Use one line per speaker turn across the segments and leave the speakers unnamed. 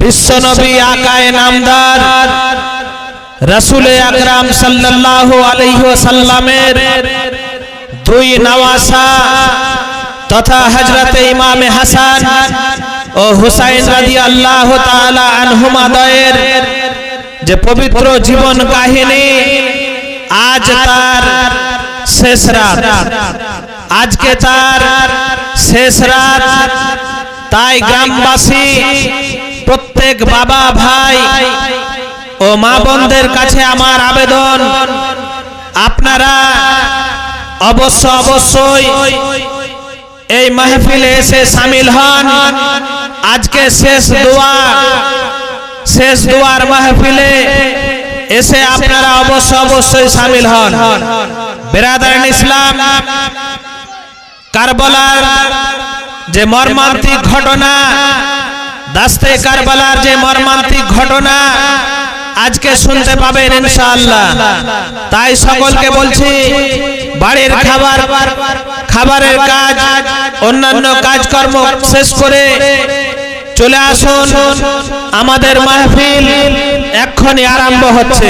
বিশ্বনবী আকায় নামদার, রসুল আকরাম সাল্লাল্লাহু আলাইহি ওয়াসাল্লামের দুই নওয়াসা তথা হযরতে ইমামে হাসান ও হুসাইন রাদিয়াল্লাহু তাআলা আনহুমা দয়ের যে পবিত্র জীবন কাহিনী, আজ তার শেষ রাত। আজকে তার শেষ রাত। তাই গ্রামবাসী প্রত্যেক বাবা ভাই ও মা বোনদের কাছে আমার আবেদন। আপনারা অবশ্য অবশ্যই এই মাহফিলে এসে সামিল হন। আজকে শেষ দোয়া, শেষ দোয়ার মাহফিলে এসে আপনারা অবশ্য অবশ্যই সামিল হন। বেরাদারান ইসলাম, কারবালার যে মর্মান্তিক ঘটনা দাস্তে কারবালার যে মর্মান্তিক ঘটনা আজকে শুনতে পাবেন ইনশাআল্লাহ। তাই সকলকে বলছি, বাড়ির খাবার, খাবারের কাজ, অন্যান্য কাজকর্ম শেষ করে চলে আসুন। আমাদের মাহফিল এক্ষুনি আরম্ভ হচ্ছে।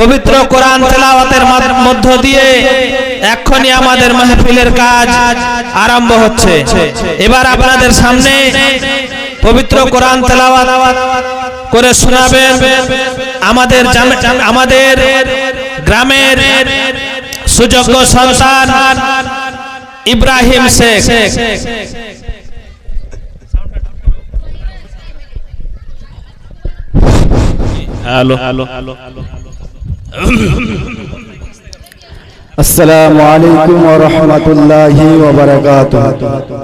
পবিত্র কোরআন তেলাওয়াতের মধ্য দিয়ে এক্ষুনি আমাদের মাহফিলের কাজ আরম্ভ হচ্ছে। এবার আপনাদের সামনে পবিত্র কোরআন তেলাওয়াত করে শোনাবেন আমাদের আমাদের গ্রামের সুযোগ্য সন্তান ইব্রাহিম শেখ।
আসসালামু আলাইকুম ওয়া রাহমাতুল্লাহি ওয়া
বারাকাতুহু।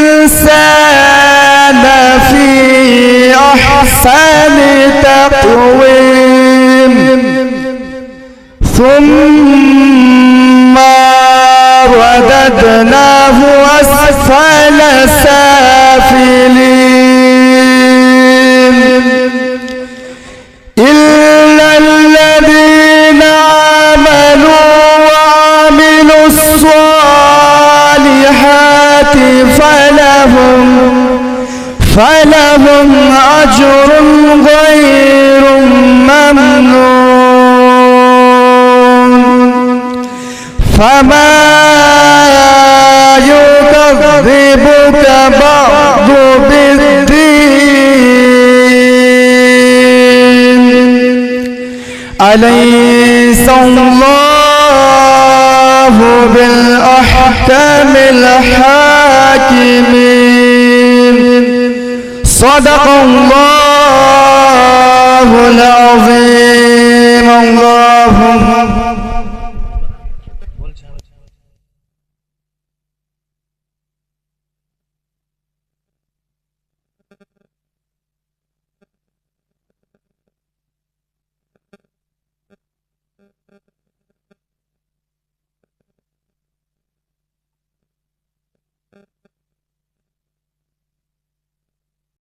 أحسن تقويم. ثم رددناه أسفل سافلين. إلا الذين آمنوا وعملوا الصالحات فلهم فلهم أجر غير ممنون. فما يكذبك بعد بالدين. أليس الله بالأحكم الحاكمين صدق الله